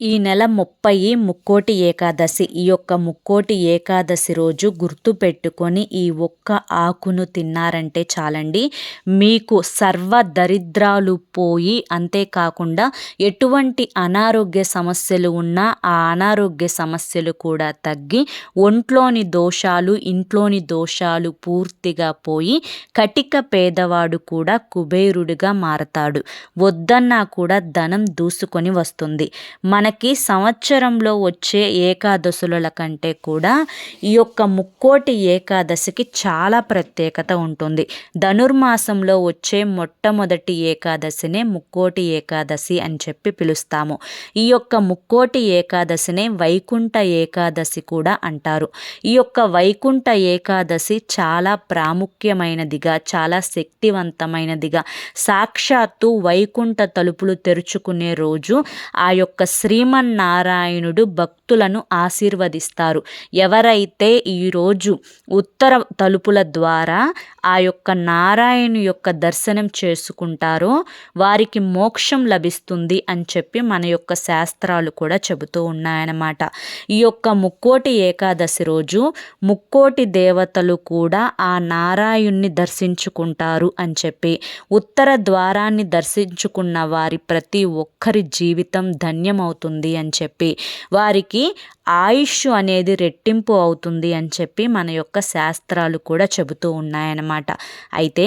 ఈ నెల ముప్పై ముక్కోటి ఏకాదశి. ఈ యొక్క ముక్కోటి ఏకాదశి రోజు గుర్తు పెట్టుకొని ఈ ఒక్క ఆకును తిన్నారంటే చాలండి. మీకు సర్వ దరిద్రాలు పోయి అంతేకాకుండా ఎటువంటి అనారోగ్య సమస్యలు ఉన్నా ఆ అనారోగ్య సమస్యలు కూడా తగ్గి ఒంట్లోని దోషాలు ఇంట్లోని దోషాలు పూర్తిగా పోయి కటిక పేదవాడు కూడా కుబేరుడిగా మారతాడు. వద్దన్నా కూడా ధనం దూసుకొని వస్తుంది. మన మనకి సంవత్సరంలో వచ్చే ఏకాదశుల కంటే కూడా ఈ యొక్క ముక్కోటి ఏకాదశికి చాలా ప్రత్యేకత ఉంటుంది. ధనుర్మాసంలో వచ్చే మొట్టమొదటి ఏకాదశినే ముక్కోటి ఏకాదశి అని చెప్పి పిలుస్తాము. ఈ యొక్క ముక్కోటి ఏకాదశినే వైకుంఠ ఏకాదశి కూడా అంటారు. ఈ యొక్క వైకుంఠ ఏకాదశి చాలా ప్రాముఖ్యమైనదిగా చాలా శక్తివంతమైనదిగా సాక్షాత్తు వైకుంఠ తలుపులు తెరుచుకునే రోజు ఆ యొక్క శ్రీ శ్రీమన్నారాయణుడు భక్తులను ఆశీర్వదిస్తారు. ఎవరైతే ఈరోజు ఉత్తర తలుపుల ద్వారా ఆ యొక్క నారాయణు యొక్క దర్శనం చేసుకుంటారో వారికి మోక్షం లభిస్తుంది అని చెప్పి మన యొక్క శాస్త్రాలు కూడా చెబుతూ ఉన్నాయన్నమాట. ఈ యొక్క ముక్కోటి ఏకాదశి రోజు ముక్కోటి దేవతలు కూడా ఆ నారాయణ్ణి దర్శించుకుంటారు అని చెప్పి ఉత్తర ద్వారాన్ని దర్శించుకున్న వారి ప్రతి ఒక్కరి జీవితం ధన్యమవుతుంది. అని చెప్పి వారికి ఆయుష్ అనేది రెట్టింపు అవుతుంది అని చెప్పి మన యొక్క శాస్త్రాలు కూడా చెబుతూ ఉన్నాయన్నమాట. అయితే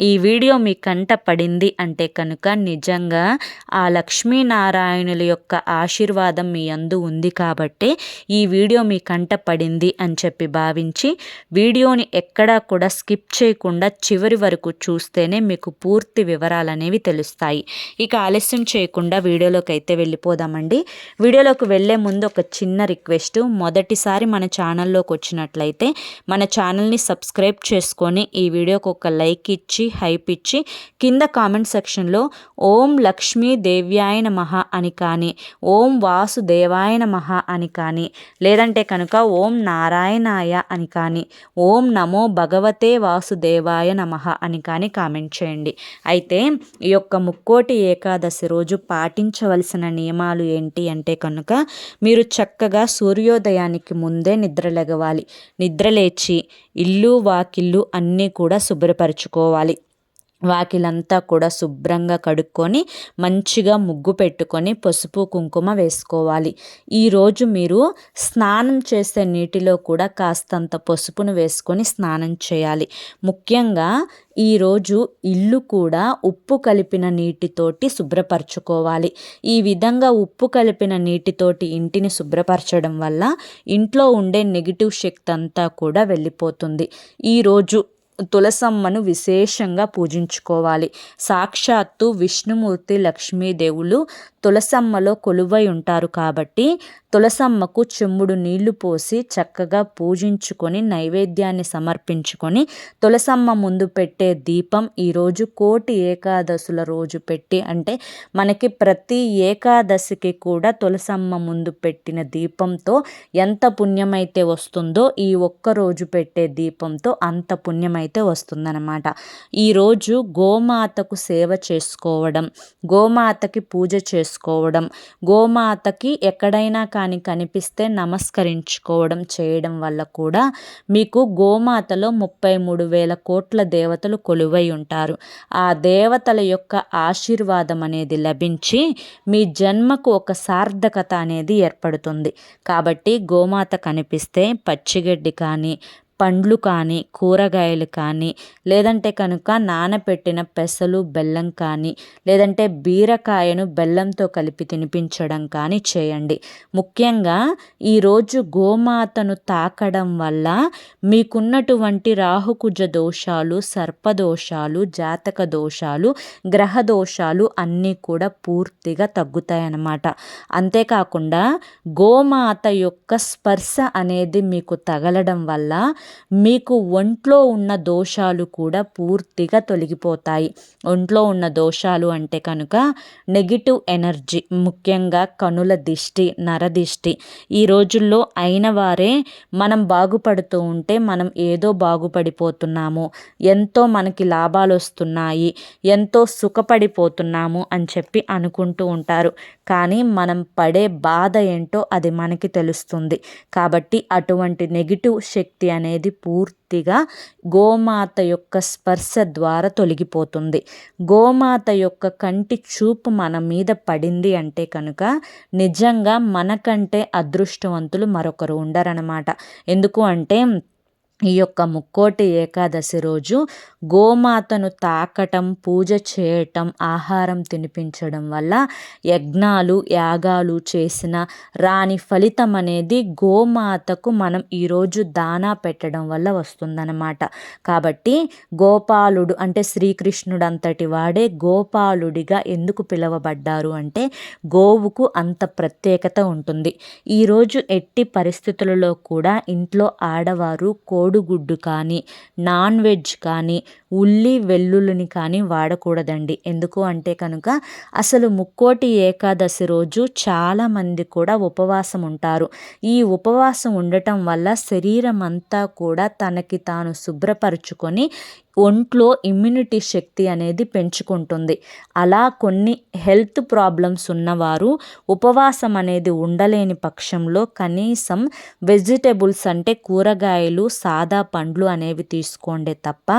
ఈ వీడియో మీ కంట పడింది అంటే కనుక నిజంగా ఆ లక్ష్మీనారాయణుల యొక్క ఆశీర్వాదం మీ అందు ఉంది కాబట్టి ఈ వీడియో మీ కంట పడింది అని చెప్పి భావించి వీడియోని ఎక్కడా కూడా స్కిప్ చేయకుండా చివరి వరకు చూస్తేనే మీకు పూర్తి వివరాలు అనేవి తెలుస్తాయి. ఇక ఆలస్యం చేయకుండా వీడియోలోకి అయితే వెళ్ళిపోదామండి. వీడియోలోకి వెళ్ళే ముందు ఒక చిన్న రిక్వెస్ట్. మొదటిసారి మన ఛానల్లోకి వచ్చినట్లయితే మన ఛానల్ని సబ్స్క్రైబ్ చేసుకొని ఈ వీడియోకి ఒక లైక్ ఇచ్చి హైప్ ఇచ్చి కింద కామెంట్ సెక్షన్లో ఓం లక్ష్మీ దేవ్యాయన మహా అని కానీ ఓం వాసుదేవాయ మహా అని కానీ లేదంటే కనుక ఓం నారాయణాయ అని కానీ ఓం నమో భగవతే వాసుదేవాయ నమః అని కానీ కామెంట్ చేయండి. అయితే ఈ యొక్క ముక్కోటి ఏకాదశి రోజు పాటించవలసిన నియమాలు ఏంటి? అంటే కనుక మీరు చక్కగా సూర్యోదయానికి ముందే నిద్రలేగవాలి నిద్రలేచి ఇల్లు వాకిళ్ళు అన్నీ కూడా శుభ్రపరచుకోవాలి. వాకిలంతా కూడా శుభ్రంగా కడుక్కొని మంచిగా ముగ్గు పెట్టుకొని పసుపు కుంకుమ వేసుకోవాలి. ఈరోజు మీరు స్నానం చేసే నీటిలో కూడా కాస్తంత పసుపును వేసుకొని స్నానం చేయాలి. ముఖ్యంగా ఈరోజు ఇల్లు కూడా ఉప్పు కలిపిన నీటితోటి శుభ్రపరచుకోవాలి. ఈ విధంగా ఉప్పు కలిపిన నీటితోటి ఇంటిని శుభ్రపరచడం వల్ల ఇంట్లో ఉండే నెగిటివ్ శక్తి అంతా కూడా వెళ్ళిపోతుంది. ఈరోజు తులసమ్మను విశేషంగా పూజించుకోవాలి. సాక్షాత్తు విష్ణుమూర్తి లక్ష్మీదేవులు తులసమ్మలో కొలువై ఉంటారు కాబట్టి తులసమ్మకు చెమ్ముడు నీళ్ళు పోసి చక్కగా పూజించుకొని నైవేద్యాన్ని సమర్పించుకొని తులసమ్మ ముందు పెట్టే దీపం ఈరోజు కోటి ఏకాదశుల రోజు పెట్టి అంటే మనకి ప్రతి ఏకాదశికి కూడా తులసమ్మ ముందు పెట్టిన దీపంతో ఎంత పుణ్యమైతే వస్తుందో ఈ ఒక్క రోజు పెట్టే దీపంతో అంత పుణ్యమైతే వస్తుందన్నమాట. ఈరోజు గోమాతకు సేవ చేసుకోవడం గోమాతకి పూజ చేసుకోవడం గోమాతకి ఎక్కడైనా కానీ కనిపిస్తే నమస్కరించుకోవడం చేయడం వల్ల కూడా మీకు గోమాతలో ముప్పై మూడు వేల కోట్ల దేవతలు కొలువై ఉంటారు. ఆ దేవతల యొక్క ఆశీర్వాదం అనేది లభించి మీ జన్మకు ఒక సార్థకత అనేది ఏర్పడుతుంది. కాబట్టి గోమాత కనిపిస్తే పచ్చిగడ్డి కానీ పండ్లు కానీ కూరగాయలు కానీ లేదంటే కనుక నానపెట్టిన పెసలు బెల్లం కానీ లేదంటే బీరకాయను బెల్లంతో కలిపి తినిపించడం కానీ చేయండి. ముఖ్యంగా ఈరోజు గోమాతను తాకడం వల్ల మీకున్నటువంటి రాహుకుజ దోషాలు సర్పదోషాలు జాతక దోషాలు గ్రహ దోషాలు అన్నీ కూడా పూర్తిగా తగ్గుతాయన్నమాట. అంతేకాకుండా గోమాత యొక్క స్పర్శ అనేది మీకు తగలడం వల్ల మీకు ఒంట్లో ఉన్న దోషాలు కూడా పూర్తిగా తొలగిపోతాయి. ఒంట్లో ఉన్న దోషాలు అంటే కనుక నెగిటివ్ ఎనర్జీ ముఖ్యంగా కనుల దిష్టి నరదిష్టి ఈ రోజుల్లో అయిన వారే మనం బాగుపడుతూ ఉంటే మనం ఏదో బాగుపడిపోతున్నాము. ఎంతో మనకి లాభాలు వస్తున్నాయి. ఎంతో సుఖపడిపోతున్నాము అని చెప్పి అనుకుంటూ ఉంటారు. కానీ మనం పడే బాధ ఏంటో అది మనకి తెలుస్తుంది. కాబట్టి అటువంటి నెగిటివ్ శక్తి అనేది పూర్తిగా గోమాత యొక్క స్పర్శ ద్వారా తొలగిపోతుంది. గోమాత యొక్క కంటి చూపు మన మీద పడింది అంటే కనుక నిజంగా మనకంటే అదృష్టవంతులు మరొకరు ఉండరనమాట ఎందుకు అంటే ఈ యొక్క ముక్కోటి ఏకాదశి రోజు గోమాతను తాకటం పూజ చేయటం ఆహారం తినిపించడం వల్ల యజ్ఞాలు యాగాలు చేసిన రాని ఫలితం అనేది గోమాతకు మనం ఈరోజు దానా పెట్టడం వల్ల వస్తుందన్నమాట. కాబట్టి గోపాలుడు అంటే శ్రీకృష్ణుడు అంతటి వాడే గోపాలుడిగా ఎందుకు పిలువబడ్డారు అంటే గోవుకు అంత ప్రత్యేకత ఉంటుంది. ఈరోజు ఎట్టి పరిస్థితులలో కూడా ఇంట్లో ఆడవారు కో కోడిగుడ్డు కానీ నాన్ వెజ్ కానీ ఉల్లి వెల్లుల్లిని కానీ వాడకూడదండి. ఎందుకు అంటే కనుక అసలు ముక్కోటి ఏకాదశి రోజు చాలామంది కూడా ఉపవాసం ఉంటారు. ఈ ఉపవాసం ఉండటం వల్ల శరీరం అంతా కూడా తనకి తాను శుభ్రపరుచుకొని ఒంట్లో ఇమ్యూనిటీ శక్తి అనేది పెంచుకుంటుంది. అలా కొన్ని హెల్త్ ప్రాబ్లమ్స్ ఉన్నవారు ఉపవాసం అనేది ఉండలేని పక్షంలో కనీసం వెజిటేబుల్స్ అంటే కూరగాయలు సాదా పండ్లు అనేవి తీసుకోండి తప్ప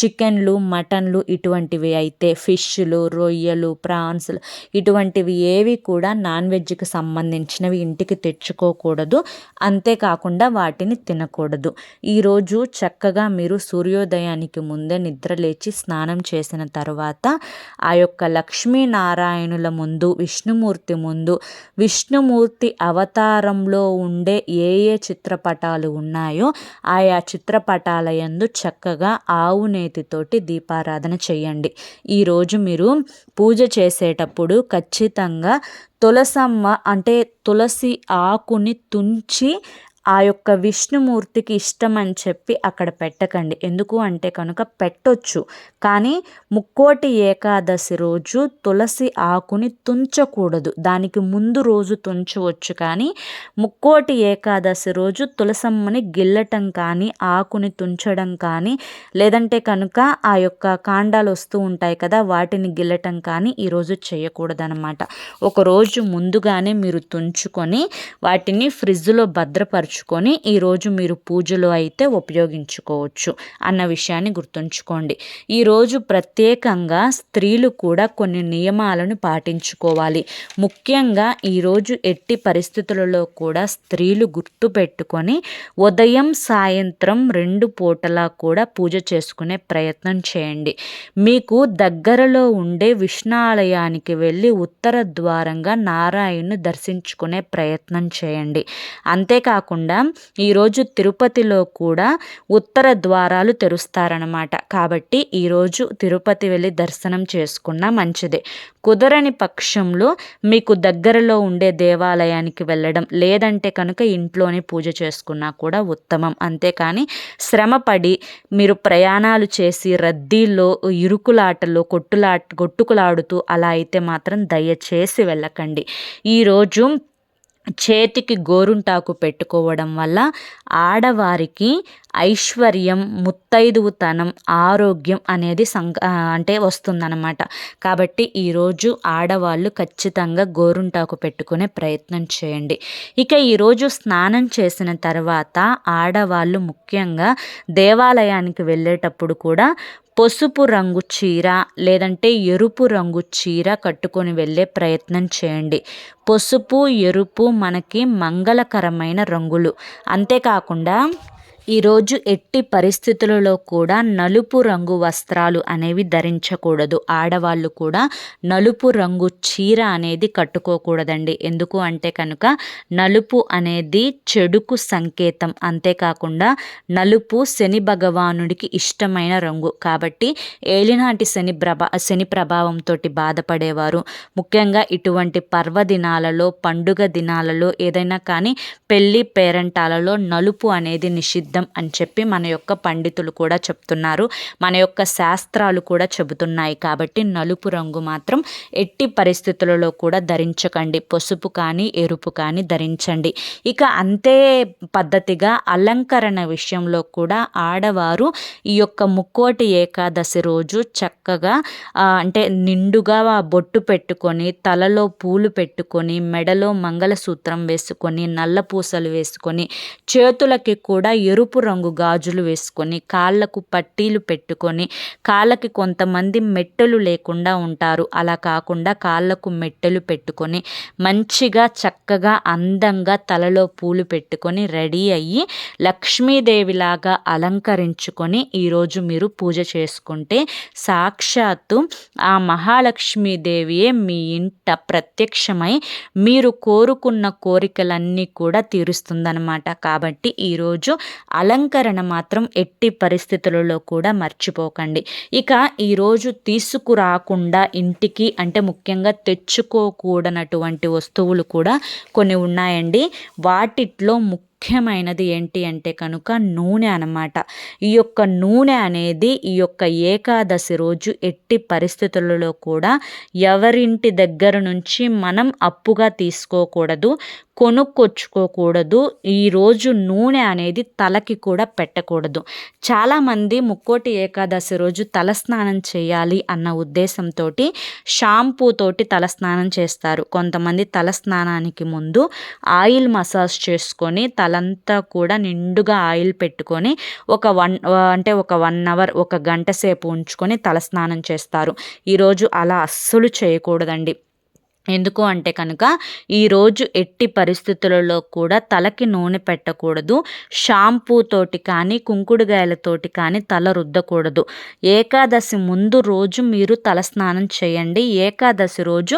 చికెన్లు మటన్లు ఇటువంటివి అయితే ఫిష్లు రొయ్యలు ప్రాన్స్లు ఇటువంటివి ఏవి కూడా నాన్ వెజ్కి సంబంధించినవి ఇంటికి తెచ్చుకోకూడదు. అంతేకాకుండా వాటిని తినకూడదు. ఈరోజు చక్కగా మీరు సూర్యోదయానికి ముందు నిద్ర లేచి స్నానం చేసిన తర్వాత ఆ యొక్క లక్ష్మీనారాయణుల ముందు విష్ణుమూర్తి ముందు విష్ణుమూర్తి అవతారంలో ఉండే ఏ ఏ చిత్రపటాలు ఉన్నాయో ఆయా చిత్రపటాల యందు చక్కగా ఆవు నేతితోటి దీపారాధన చేయండి. ఈరోజు మీరు పూజ చేసేటప్పుడు ఖచ్చితంగా తులసమ్మ అంటే తులసి ఆకుని తుంచి ఆ యొక్క విష్ణుమూర్తికి ఇష్టం అని చెప్పి అక్కడ పెట్టకండి. ఎందుకు అంటే కనుక పెట్టొచ్చు. కానీ ముక్కోటి ఏకాదశి రోజు తులసి ఆకుని తుంచకూడదు. దానికి ముందు రోజు తుంచవచ్చు. కానీ ముక్కోటి ఏకాదశి రోజు తులసమ్మని గిల్లటం కానీ ఆకుని తుంచడం కానీ లేదంటే కనుక ఆ యొక్క కాండాలు వస్తూ ఉంటాయి కదా వాటిని గిల్లటం కానీ ఈరోజు చేయకూడదనమాట ఒకరోజు ముందుగానే మీరు తుంచుకొని వాటిని ఫ్రిడ్జ్లో భద్రపరచు ఉంచుకొని ఈరోజు మీరు పూజలో అయితే ఉపయోగించుకోవచ్చు అన్న విషయాన్ని గుర్తుంచుకోండి. ఈరోజు ప్రత్యేకంగా స్త్రీలు కూడా కొన్ని నియమాలను పాటించుకోవాలి. ముఖ్యంగా ఈరోజు ఎట్టి పరిస్థితులలో కూడా స్త్రీలు గుర్తుపెట్టుకొని ఉదయం సాయంత్రం రెండు పూటలా కూడా పూజ చేసుకునే ప్రయత్నం చేయండి. మీకు దగ్గరలో ఉండే విష్ణాలయానికి వెళ్ళి ఉత్తర ద్వారంగా నారాయణను దర్శించుకునే ప్రయత్నం చేయండి. అంతేకాకుండా కాకుండా ఈరోజు తిరుపతిలో కూడా ఉత్తర ద్వారాలు తెరుస్తారనమాట కాబట్టి ఈరోజు తిరుపతి వెళ్ళి దర్శనం చేసుకున్నా మంచిదే. కుదరని పక్షంలో మీకు దగ్గరలో ఉండే దేవాలయానికి వెళ్ళడం లేదంటే కనుక ఇంట్లోనే పూజ చేసుకున్నా కూడా ఉత్తమం. అంతేకాని శ్రమపడి మీరు ప్రయాణాలు చేసి రద్దీల్లో ఇరుకులాటలో కొట్టులా కొట్టుకులాడుతూ అలా అయితే మాత్రం దయచేసి వెళ్ళకండి. ఈరోజు చేతికి గోరుంటాకు పెట్టుకోవడం వల్ల ఆడవారికి ఐశ్వర్యం ముత్తైదువుతనం ఆరోగ్యం అనేది సంక అంటే వస్తుందన్నమాట. కాబట్టి ఈరోజు ఆడవాళ్ళు ఖచ్చితంగా గోరుంటాకు పెట్టుకునే ప్రయత్నం చేయండి. ఇక ఈరోజు స్నానం చేసిన తర్వాత ఆడవాళ్ళు ముఖ్యంగా దేవాలయానికి వెళ్ళేటప్పుడు కూడా పసుపు రంగు చీర లేదంటే ఎరుపు రంగు చీర కట్టుకొని వెళ్ళే ప్రయత్నం చేయండి. పసుపు ఎరుపు మనకి మంగళకరమైన రంగులు. అంతేకాకుండా ఈరోజు ఎట్టి పరిస్థితులలో కూడా నలుపు రంగు వస్త్రాలు అనేవి ధరించకూడదు. ఆడవాళ్ళు కూడా నలుపు రంగు చీర అనేది కట్టుకోకూడదండి. ఎందుకు అంటే కనుక నలుపు అనేది చెడుకు సంకేతం. అంతేకాకుండా నలుపు శని భగవానుడికి ఇష్టమైన రంగు. కాబట్టి ఏలినాటి శని ప్రభా శని ప్రభావంతో బాధపడేవారు. ముఖ్యంగా ఇటువంటి పర్వదినాలలో పండుగ దినాలలో ఏదైనా కానీ పెళ్ళి పేరంటాలలో నలుపు అనేది నిషిద్ధం. నిషిద్ధం అని చెప్పి మన యొక్క పండితులు కూడా చెప్తున్నారు. మన యొక్క శాస్త్రాలు కూడా చెబుతున్నాయి. కాబట్టి నలుపు రంగు మాత్రం ఎట్టి పరిస్థితులలో కూడా ధరించకండి. పసుపు కానీ ఎరుపు కానీ ధరించండి. ఇక అంతే పద్ధతిగా అలంకరణ విషయంలో కూడా ఆడవారు ఈ యొక్క ముక్కోటి ఏకాదశి రోజు చక్కగా అంటే నిండుగా బొట్టు పెట్టుకొని తలలో పూలు పెట్టుకొని మెడలో మంగళసూత్రం వేసుకొని నల్ల పూసలు వేసుకొని చేతులకి కూడా ఎరుపు ఎరుపు రంగు గాజులు వేసుకొని కాళ్ళకు పట్టీలు పెట్టుకొని కాళ్ళకి కొంతమంది మెట్టెలు లేకుండా ఉంటారు. అలా కాకుండా కాళ్ళకు మెట్టెలు పెట్టుకొని మంచిగా చక్కగా అందంగా తలలో పూలు పెట్టుకొని రెడీ అయ్యి లక్ష్మీదేవిలాగా అలంకరించుకొని ఈరోజు మీరు పూజ చేసుకుంటే సాక్షాత్తు ఆ మహాలక్ష్మీదేవియే మీ ఇంట ప్రత్యక్షమై మీరు కోరుకున్న కోరికలన్నీ కూడా తీరుస్తుందన్నమాట. కాబట్టి ఈరోజు అలంకరణ మాత్రం ఎట్టి పరిస్థితులలో కూడా మర్చిపోకండి. ఇక ఈరోజు తీసుకురాకుండా ఇంటికి అంటే ముఖ్యంగా తెచ్చుకోకూడనటువంటి వస్తువులు కూడా కొన్ని ఉన్నాయండి. వాటిట్లో ముఖ్య ముఖ్యమైనది ఏంటి అంటే కనుక నూనె అనమాట ఈ యొక్క నూనె అనేది ఈ యొక్క ఏకాదశి రోజు ఎట్టి పరిస్థితులలో కూడా ఎవరింటి దగ్గర నుంచి మనం అప్పుగా తీసుకోకూడదు కొనుక్కొచ్చుకోకూడదు. ఈరోజు నూనె అనేది తలకి కూడా పెట్టకూడదు. చాలామంది ముక్కోటి ఏకాదశి రోజు తలస్నానం చేయాలి అన్న ఉద్దేశంతో షాంపూతోటి తలస్నానం చేస్తారు. కొంతమంది తలస్నానానికి ముందు ఆయిల్ మసాజ్ చేసుకొని తలంతా కూడా నిండుగా ఆయిల్ పెట్టుకొని ఒక వన్ అంటే ఒక వన్ అవర్ ఒక గంట సేపు ఉంచుకొని తలస్నానం చేస్తారు. ఈరోజు అలా అస్సలు చేయకూడదండి. ఎందుకు అంటే కనుక ఈరోజు ఎట్టి పరిస్థితులలో కూడా తలకి నూనె పెట్టకూడదు షాంపూతోటి కానీ కుంకుడుగాయలతోటి కానీ తల రుద్దకూడదు. ఏకాదశి ముందు రోజు మీరు తల స్నానం చేయండి. ఏకాదశి రోజు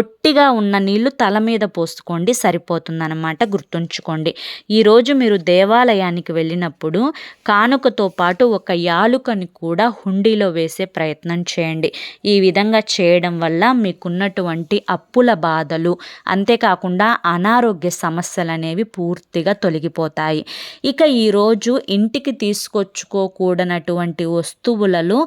ఒట్టిగా ఉన్న నీళ్ళు తల మీద పోసుకోండి సరిపోతుందన్నమాట గుర్తుంచుకోండి. ఈరోజు మీరు దేవాలయానికి వెళ్ళినప్పుడు కానుకతో పాటు ఒక యాలుకని కూడా హుండీలో వేసే ప్రయత్నం చేయండి. ఈ విధంగా చేయడం వల్ల మీకున్నటువంటి అప్ అప్పుల బాధలు అంతేకాకుండా అనారోగ్య సమస్యలు అనేవి పూర్తిగా తొలగిపోతాయి. ఇక ఈరోజు ఇంటికి తీసుకొచ్చుకోకూడనటువంటి వస్తువులలో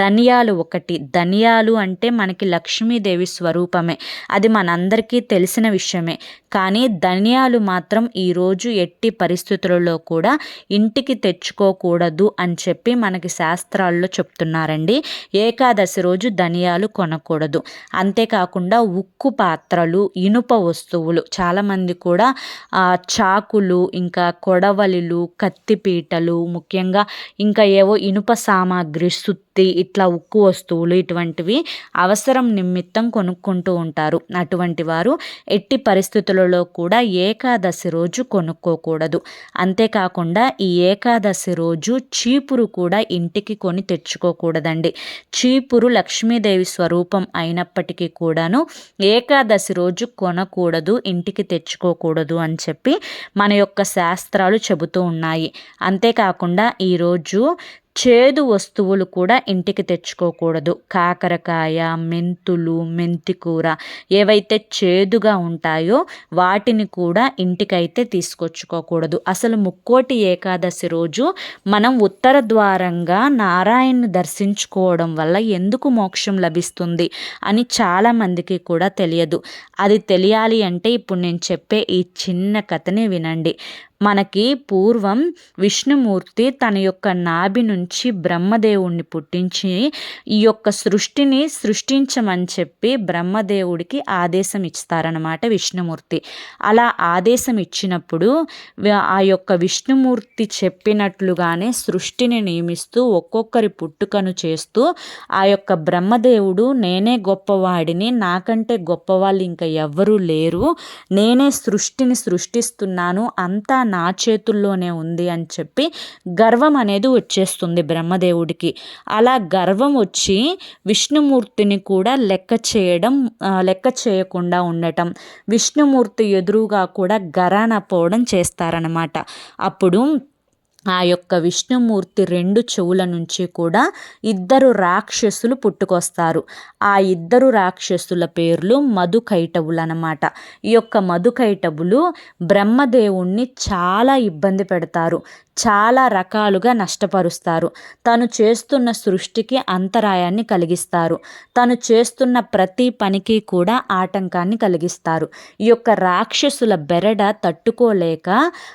ధనియాలు ఒకటి. ధనియాలు అంటే మనకి లక్ష్మీదేవి స్వరూపమే. అది మనందరికీ తెలిసిన విషయమే. కానీ ధనియాలు మాత్రం ఈరోజు ఎట్టి పరిస్థితులలో కూడా ఇంటికి తెచ్చుకోకూడదు అని చెప్పి మనకి శాస్త్రాల్లో చెప్తున్నారండి. ఏకాదశి రోజు ధనియాలు కొనకూడదు. అంతేకాకుండా ఉక్కు ఉక్కు పాత్రలు ఇనుప వస్తువులు. చాలామంది కూడా చాకులు ఇంకా కొడవలిలు కత్తిపీటలు ముఖ్యంగా ఇంకా ఏవో ఇనుప సామాగ్రి సుత్తి ఇట్లా ఉక్కు వస్తువులు ఇటువంటివి అవసరం నిమిత్తం కొనుక్కుంటూ ఉంటారు. అటువంటి వారు ఎట్టి పరిస్థితులలో కూడా ఏకాదశి రోజు కొనుక్కోకూడదు. అంతేకాకుండా ఈ ఏకాదశి రోజు చీపురు కూడా ఇంటికి కొని తెచ్చుకోకూడదండి. చీపురు లక్ష్మీదేవి స్వరూపం అయినప్పటికీ కూడాను ఏకాదశి రోజు కొనకూడదు ఇంటికి తెచ్చుకోకూడదు అని చెప్పి మన యొక్క శాస్త్రాలు చెబుతూ ఉన్నాయి. అంతేకాకుండా ఈరోజు చేదు వస్తువులు కూడా ఇంటికి తెచ్చుకోకూడదు. కాకరకాయ మెంతులు మెంతికూర ఏవైతే చేదుగా ఉంటాయో వాటిని కూడా ఇంటికైతే తీసుకొచ్చుకోకూడదు. అసలు ముక్కోటి ఏకాదశి రోజు మనం ఉత్తర ద్వారంగా నారాయణ్ని దర్శించుకోవడం వల్ల ఎందుకు మోక్షం లభిస్తుంది అని చాలామందికి కూడా తెలియదు. అది తెలియాలి అంటే ఇప్పుడు నేను చెప్పే ఈ చిన్న కథని వినండి. మనకి పూర్వం విష్ణుమూర్తి తన యొక్క నాభి నుంచి బ్రహ్మదేవుణ్ణి పుట్టించి ఈ యొక్క సృష్టిని సృష్టించమని చెప్పి బ్రహ్మదేవుడికి ఆదేశం ఇస్తారనమాట విష్ణుమూర్తి. అలా ఆదేశం ఇచ్చినప్పుడు ఆ యొక్క విష్ణుమూర్తి చెప్పినట్లుగానే సృష్టిని నియమిస్తూ ఒక్కొక్కరి పుట్టుకను చేస్తూ ఆ యొక్క బ్రహ్మదేవుడు నేనే గొప్పవాడిని నాకంటే గొప్పవాళ్ళు ఇంకా ఎవ్వరూ లేరు నేనే సృష్టిని సృష్టిస్తున్నాను అంతా నా చేతుల్లోనే ఉంది అని చెప్పి గర్వం అనేది వచ్చేస్తుంది బ్రహ్మదేవుడికి. అలా గర్వం వచ్చి విష్ణుమూర్తిని కూడా లెక్క చేయడం లెక్క చేయకుండా ఉండటం విష్ణుమూర్తి ఎదురుగా కూడా గరాన పోవడం చేస్తారనమాట అప్పుడు ఆ యొక్క విష్ణుమూర్తి రెండు చెవుల నుంచి కూడా ఇద్దరు రాక్షసులు పుట్టుకొస్తారు. ఆ ఇద్దరు రాక్షసుల పేర్లు మధుకైటవులు అనమాట ఈ యొక్క మధుకైటవులు బ్రహ్మదేవుణ్ణి చాలా ఇబ్బంది పెడతారు. చాలా రకాలుగా నష్టపరుస్తారు. తను చేస్తున్న సృష్టికి అంతరాయాన్ని కలిగిస్తారు. తను చేస్తున్న ప్రతి పనికి కూడా ఆటంకాన్ని కలిగిస్తారు. ఈ యొక్క రాక్షసుల బెరడ తట్టుకోలేక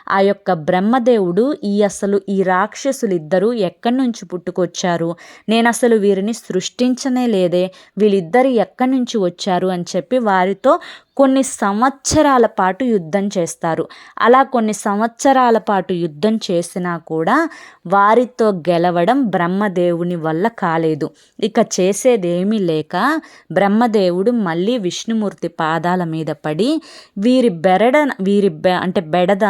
ఆ యొక్క బ్రహ్మదేవుడు ఈ అసలు ఈ రాక్షసులిద్దరూ ఎక్కడి నుంచి పుట్టుకొచ్చారు? నేను అసలు వీరిని సృష్టించనే లేదే. వీళ్ళిద్దరు ఎక్కడి నుంచి వచ్చారు అని చెప్పి వారితో కొన్ని సంవత్సరాల పాటు యుద్ధం చేస్తారు. అలా కొన్ని సంవత్సరాల పాటు యుద్ధం చేసినా కూడా వారితో గెలవడం బ్రహ్మదేవుని వల్ల కాలేదు. ఇక చేసేదేమీ లేక బ్రహ్మదేవుడు మళ్ళీ విష్ణుమూర్తి పాదాల మీద పడి వీరి బెరడ వీరి బె అంటే బెడద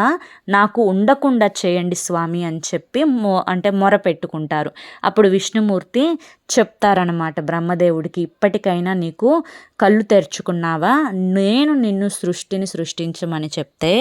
నాకు ఉండకుండా చేయండి స్వామి అని చెప్పి మొ అంటే మొర పెట్టుకుంటారు. అప్పుడు విష్ణుమూర్తి చెప్తారనమాట బ్రహ్మదేవుడికి ఇప్పటికైనా నీకు కళ్ళు తెరుచుకున్నావా? నేను నిన్ను సృష్టిని సృష్టించమని చెప్తే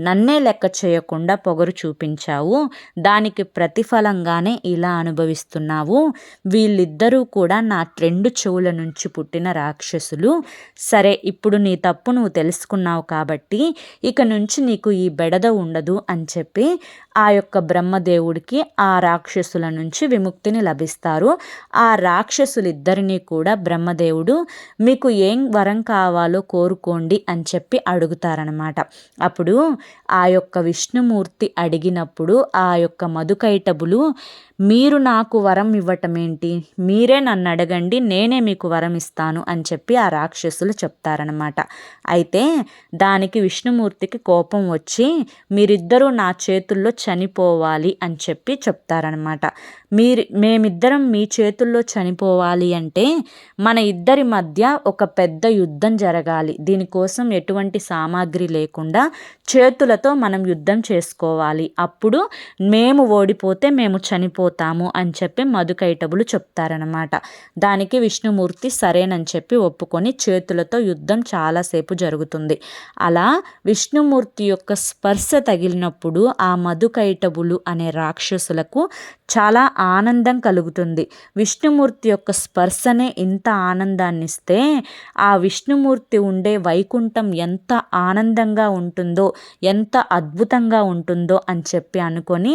నన్నే లెక్క చేయకుండా పొగరు చూపించావు. దానికి ప్రతిఫలంగానే ఇలా అనుభవిస్తున్నావు. వీళ్ళిద్దరూ కూడా నా రెండు చెవుల నుంచి పుట్టిన రాక్షసులు. సరే ఇప్పుడు నీ తప్పు నువ్వు తెలుసుకున్నావు కాబట్టి ఇక నుంచి నీకు ఈ బెడద ఉండదు అని చెప్పి ఆ యొక్క బ్రహ్మదేవుడికి ఆ రాక్షసుల నుంచి విముక్తిని లభిస్తారు. ఆ రాక్షసులిద్దరినీ కూడా బ్రహ్మదేవుడు మీకు ఏం వరం కావాలో కోరుకోండి అని చెప్పి అడుగుతారనమాట అప్పుడు ఆ యొక్క విష్ణుమూర్తి అడిగినప్పుడు ఆ యొక్క మధుకైటబులు మీరు నాకు వరం ఇవ్వటం ఏంటి మీరే నన్ను అడగండి నేనే మీకు వరం ఇస్తాను అని చెప్పి ఆ రాక్షసులు చెప్తారనమాట అయితే దానికి విష్ణుమూర్తికి కోపం వచ్చి మీరిద్దరూ నా చేతుల్లో చనిపోవాలి అని చెప్పి చెప్తారనమాట మీరు మేమిద్దరం మీ చేతుల్లో చనిపోవాలి అంటే మన ఇద్దరి మధ్య ఒక పెద్ద యుద్ధం జరగాలి. దీనికోసం ఎటువంటి సామాగ్రి లేకుండా చేతులతో మనం యుద్ధం చేసుకోవాలి. అప్పుడు మేము ఓడిపోతే మేము చనిపో పోతాము అని చెప్పి మధుకైటబులు చెప్తారనమాట దానికి విష్ణుమూర్తి సరేనని చెప్పి ఒప్పుకొని చేతులతో యుద్ధం చాలాసేపు జరుగుతుంది. అలా విష్ణుమూర్తి యొక్క స్పర్శ తగిలినప్పుడు ఆ మధుకైటబులు అనే రాక్షసులకు చాలా ఆనందం కలుగుతుంది. విష్ణుమూర్తి యొక్క స్పర్శనే ఇంత ఆనందాన్ని ఇస్తే ఆ విష్ణుమూర్తి ఉండే వైకుంఠం ఎంత ఆనందంగా ఉంటుందో ఎంత అద్భుతంగా ఉంటుందో అని చెప్పి అనుకొని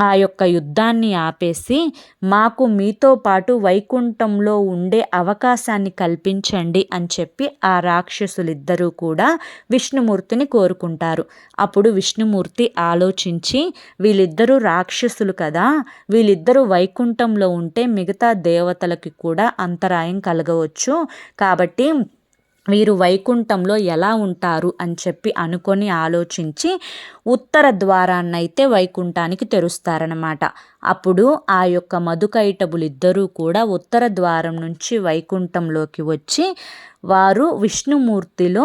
ఆ యొక్క యుద్ధాన్ని ఆపేసి మాకు మీతో పాటు వైకుంఠంలో ఉండే అవకాశాన్ని కల్పించండి అని చెప్పి ఆ రాక్షసులిద్దరూ కూడా విష్ణుమూర్తిని కోరుకుంటారు. అప్పుడు విష్ణుమూర్తి ఆలోచించి వీళ్ళిద్దరూ రాక్షసులు కదా వీళ్ళిద్దరూ వైకుంఠంలో ఉంటే మిగతా దేవతలకి కూడా అంతరాయం కలగవచ్చు. కాబట్టి వీరు వైకుంఠంలో ఎలా ఉంటారు అని చెప్పి అనుకొని ఆలోచించి ఉత్తర ద్వారాన్నైతే వైకుంఠానికి తెరుస్తారనమాట అప్పుడు ఆ యొక్క మధుకైటబులు ఇద్దరూ కూడా ఉత్తర ద్వారం నుంచి వైకుంఠంలోకి వచ్చి వారు విష్ణుమూర్తిలో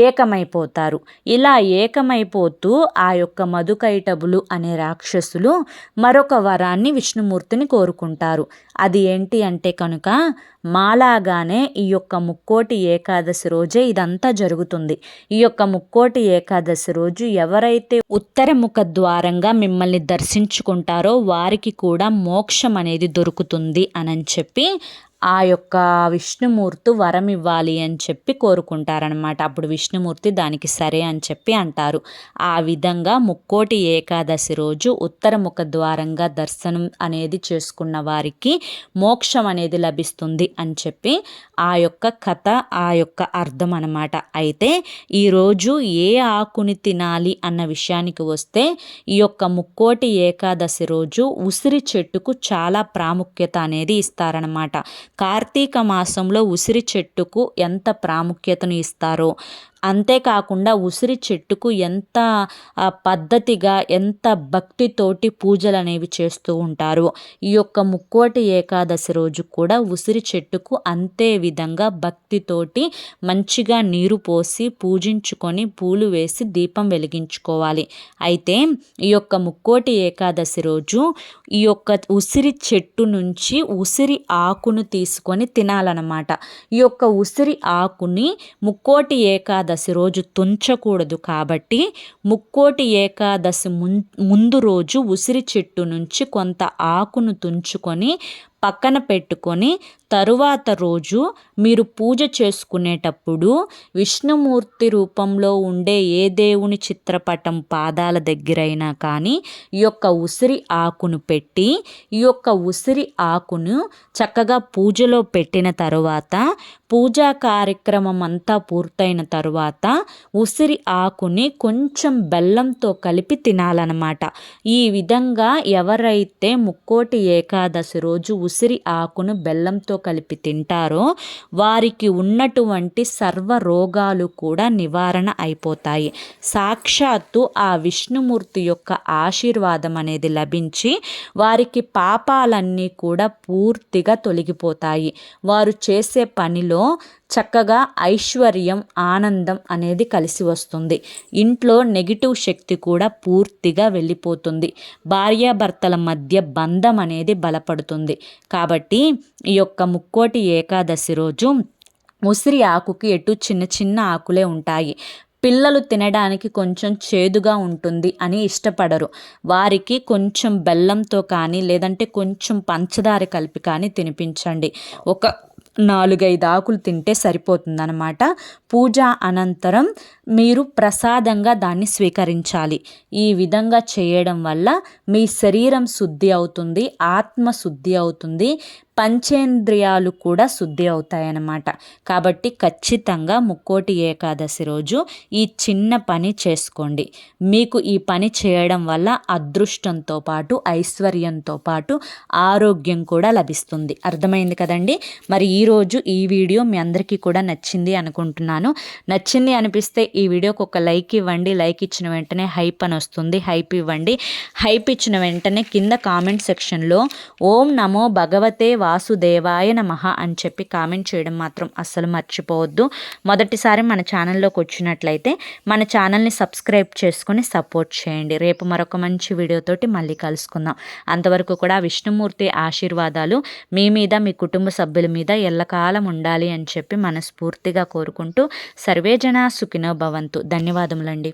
ఏకమైపోతారు. ఇలా ఏకమైపోతూ ఆ యొక్క మధుకైటబులు అనే రాక్షసులు మరొక వరాన్ని విష్ణుమూర్తిని కోరుకుంటారు. అది ఏంటి అంటే కనుక మాలాగానే ఈ యొక్క ముక్కోటి ఏకాదశి రోజే ఇదంతా జరుగుతుంది. ఈ యొక్క ముక్కోటి ఏకాదశి రోజు ఎవరైతే ఉత్తర ముఖ ద్వారంగా మిమ్మల్ని దర్శించుకుంటారో వారి వారికి కూడా మోక్షం అనేది దొరుకుతుంది అని చెప్పి ఆ యొక్క విష్ణుమూర్తి వరం ఇవ్వాలి అని చెప్పి కోరుకుంటారనమాట అప్పుడు విష్ణుమూర్తి దానికి సరే అని చెప్పి అంటారు. ఆ విధంగా ముక్కోటి ఏకాదశి రోజు ఉత్తర ముఖ ద్వారంగా దర్శనం అనేది చేసుకున్న వారికి మోక్షం అనేది లభిస్తుంది అని చెప్పి ఆ యొక్క కథ ఆ యొక్క అర్థం అనమాట అయితే ఈరోజు ఏ ఆకుని తినాలి అన్న విషయానికి వస్తే ఈ యొక్క ముక్కోటి ఏకాదశి రోజు ఉసిరి చెట్టుకు చాలా ప్రాముఖ్యత అనేది ఇస్తారనమాట కార్తీక మాసంలో ఉసిరి చెట్టుకు ఎంత ప్రాముఖ్యతను ఇస్తారో. అంతేకాకుండా ఉసిరి చెట్టుకు ఎంత పద్ధతిగా ఎంత భక్తితోటి పూజలు అనేవి చేస్తూ ఉంటారు. ఈ యొక్క ముక్కోటి ఏకాదశి రోజు కూడా ఉసిరి చెట్టుకు అంతే విధంగా భక్తితోటి మంచిగా నీరు పోసి పూజించుకొని పూలు వేసి దీపం వెలిగించుకోవాలి. అయితే ఈ యొక్క ముక్కోటి ఏకాదశి రోజు ఈ యొక్క ఉసిరి చెట్టు నుంచి ఉసిరి ఆకును తీసుకొని తినాలన్నమాట. ఈ యొక్క ఉసిరి ఆకుని ముక్కోటి ఏకాదశి ఏకాదశి రోజు తుంచకూడదు కాబట్టి ముక్కోటి ఏకాదశి ముందు రోజు ఉసిరి చెట్టు నుంచి కొంత ఆకును తుంచుకొని పక్కన పెట్టుకొని తరువాత రోజు మీరు పూజ చేసుకునేటప్పుడు విష్ణుమూర్తి రూపంలో ఉండే ఏ దేవుని చిత్రపటం పాదాల దగ్గరైనా కానీ ఈ యొక్క ఉసిరి ఆకును పెట్టి ఈ యొక్క ఉసిరి ఆకును చక్కగా పూజలో పెట్టిన తరువాత పూజా కార్యక్రమం అంతా పూర్తయిన తరువాత ఉసిరి ఆకుని కొంచెం బెల్లంతో కలిపి తినాలన్నమాట. ఈ విధంగా ఎవరైతే ముక్కోటి ఏకాదశి రోజు ఉసిరి ఆకును బెల్లంతో కలిపి తింటారో వారికి ఉన్నటువంటి సర్వ రోగాలు కూడా నివారణ అయిపోతాయి. సాక్షాత్తు ఆ విష్ణుమూర్తి యొక్క ఆశీర్వాదం అనేది లభించి వారికి పాపాలన్నీ కూడా పూర్తిగా తొలగిపోతాయి. వారు చేసే పనిలో చక్కగా ఐశ్వర్యం ఆనందం అనేది కలిసి వస్తుంది. ఇంట్లో నెగిటివ్ శక్తి కూడా పూర్తిగా వెళ్ళిపోతుంది. భార్యాభర్తల మధ్య బంధం అనేది బలపడుతుంది. కాబట్టి ఈ యొక్క ముక్కోటి ఏకాదశి రోజు ఉసిరి ఆకుకి ఎటు చిన్న చిన్న ఆకులే ఉంటాయి. పిల్లలు తినడానికి కొంచెం చేదుగా ఉంటుంది అని ఇష్టపడరు. వారికి కొంచెం బెల్లంతో కానీ లేదంటే కొంచెం పంచదార కలిపి కానీ తినిపించండి. ఒక నాలుగైదు ఆకులు తింటే సరిపోతుందన్నమాట. పూజ అనంతరం మీరు ప్రసాదంగా దాన్ని స్వీకరించాలి. ఈ విధంగా చేయడం వల్ల మీ శరీరం శుద్ధి అవుతుంది ఆత్మ శుద్ధి అవుతుంది. పంచేంద్రియాలు కూడా శుద్ధి అవుతాయన్నమాట. కాబట్టి ఖచ్చితంగా ముక్కోటి ఏకాదశి రోజు ఈ చిన్న పని చేసుకోండి. మీకు ఈ పని చేయడం వల్ల అదృష్టంతో పాటు ఐశ్వర్యంతో పాటు ఆరోగ్యం కూడా లభిస్తుంది. అర్థమైంది కదండి? మరి ఈరోజు ఈ వీడియో మీ అందరికీ కూడా నచ్చింది అనుకుంటున్నాను. నచ్చింది అనిపిస్తే ఈ వీడియోకి ఒక లైక్ ఇవ్వండి. లైక్ ఇచ్చిన వెంటనే హైప్ అని వస్తుంది. హైప్ ఇవ్వండి. హైప్ ఇచ్చిన వెంటనే కింద కామెంట్ సెక్షన్లో ఓం నమో భగవతే వాసుదేవాయ నమ అని చెప్పి కామెంట్ చేయడం మాత్రం అస్సలు మర్చిపోవద్దు. మొదటిసారి మన ఛానల్లోకి వచ్చినట్లయితే మన ఛానల్ని సబ్స్క్రైబ్ చేసుకొని సపోర్ట్ చేయండి. రేపు మరొక మంచి వీడియోతోటి మళ్ళీ కలుసుకుందాం. అంతవరకు కూడా విష్ణుమూర్తి ఆశీర్వాదాలు మీ మీద మీ కుటుంబ సభ్యుల మీద ఎల్లకాలం ఉండాలి అని చెప్పి మనస్ఫూర్తిగా కోరుకుంటూ సర్వేజన సుఖినో భవంతు. ధన్యవాదములండి.